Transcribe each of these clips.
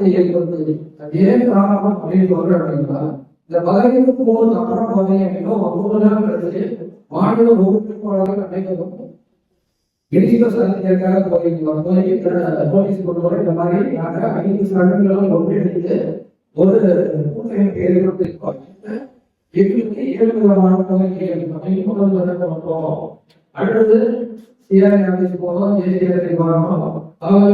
தாக்கத்தை ஏற்படுத்துது அது ஏன் காரணம் அப்படின்னு சொல்றேன் அப்படின்னா இந்த பதினைந்து போது அப்புறம் பார்த்தீங்க அப்படின்னா மாநில வகுப்பிற்காக நினைக்கிறோம். எடிசிப போலீஸ் கொண்டு இந்த மாதிரி ஐந்து சடங்குகளும் ஒன்றிணைந்து ஒரு கூட்டமைப்பு எங்களுக்கு ஏழு விதமான கோரிக்கைகள் வந்தோம் அடுத்தது சிஆர்ஐ ஆஃபீஸ் போனோம் ஏசிஆர்ஐ போனோம். அவங்க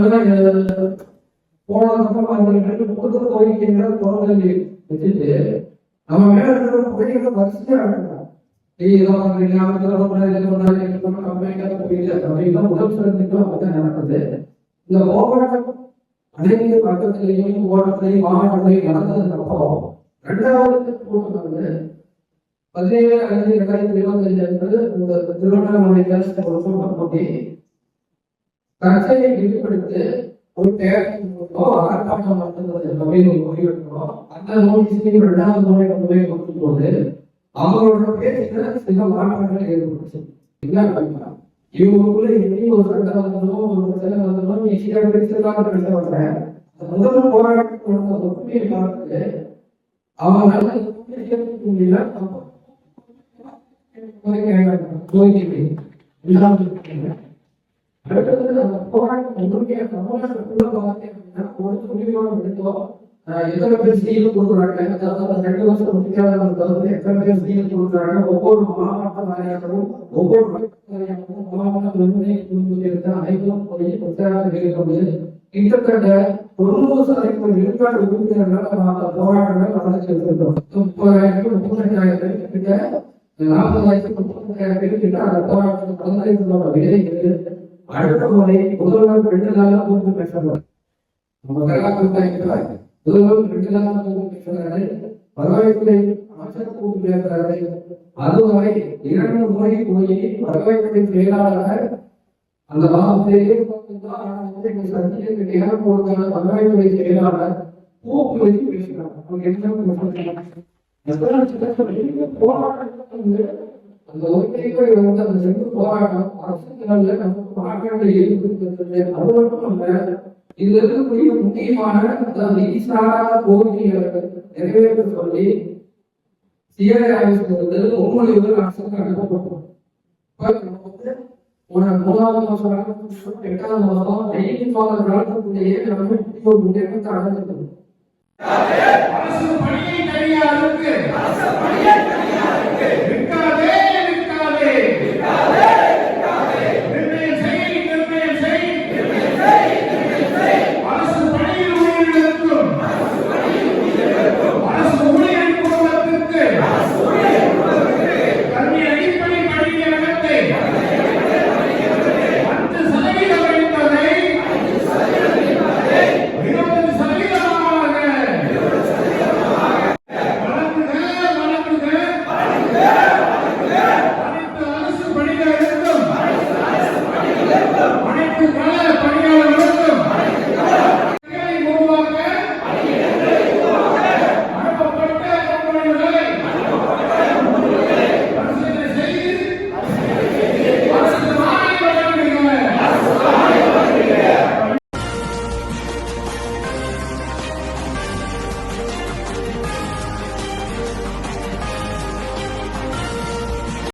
போனதுக்கப்புறம் அவங்களுக்கு கொடுத்த கோரிக்கைகளை குரல் வச்சுட்டு நம்ம மேல இருக்கிற கோரிக்கைகளை வரிசையா நீ பண்றீங்க இது இது கம்பெனிக்காக அப்படின்னா நடக்குது இந்த போராட்டம் அனைத்து பக்கத்திலையும் ஓட்டத்திலையும் மாவட்டத்திலையும் நடந்ததுக்கு அப்புறம் ரெண்டாவது கூட்டம் வந்து பதினேழு ஐந்து இரண்டாயிரத்தி இருபத்தஞ்சு என்பது இந்த திருவண்ணாமலையில் ஒரு கூட்டம் கூட்டி கட்சியை வெளிப்படுத்தி ஒரு தேர்தல் ஆர்ப்பாட்டம் முடிவெடுக்கிறோம் அந்த நோய் முறை கொண்டு போய் கொடுக்கும் போது அவங்களோட பேச்சுல சில மாற்றங்கள் ஏற்பட்டுச்சு என்ன பண்ணலாம் இவங்களுக்குள்ள இனி ஒரு சண்டை வந்ததும் ஒரு சில வந்தேன் முதல் ஒற்றுமையை பார்த்து அவங்களால முடியல நோய்க்கு இல்லாமல் அடுத்தது நம்ம போராட்டம் ஒன்றுக்கே சமூகத்துக்குள்ள பார்த்தீங்கன்னா ஒரு துணிவோட எடுத்தோம் ஆஹ் எத்தனை பேர் சீல் கொடுக்குறாங்க அதாவது ரெண்டு வருஷம் முடிக்காதவங்க வந்து எத்தனை அடுத்த முறை முதல்வர் ரெண்டு நாளா கூட்டு பேசுறாங்க நம்ம கலாச்சாரம் முதல்வர் ரெண்டு நாளா கூட்டு பேசுறாரு வரவேற்புரை அமைச்சர் கூட்டு பேசுறாரு அதுவரை இரண்டு முறை போய் செயலாளர் அந்த செயலாளர் கூப்பு பேசுறாங்க அவங்க என்ன போராட்டம் அந்த ஒருங்கிணைப்பை வந்து அந்த சென்று போராட்டம் நமக்கு மாற்றங்களை ஏற்படுத்துகிறது அது மட்டுமல்ல இதுல இருக்கக்கூடிய முக்கியமான அதாவது கோரிக்கைகளை நிறைவேற்ற சொல்லி சிஐ ஆய்வு வந்து முன்மொழிவுகள் அரசுக்கு அனுப்பப்பட்டோம் மூணாவது மாசம் எட்டாவது மாசம் ஐந்து மாத காலத்துக்குள்ளேயே நம்ம ஒரு முன்னேற்றத்தை அடைஞ்சிருக்கோம். அரசு பணியை தனியாருக்கு.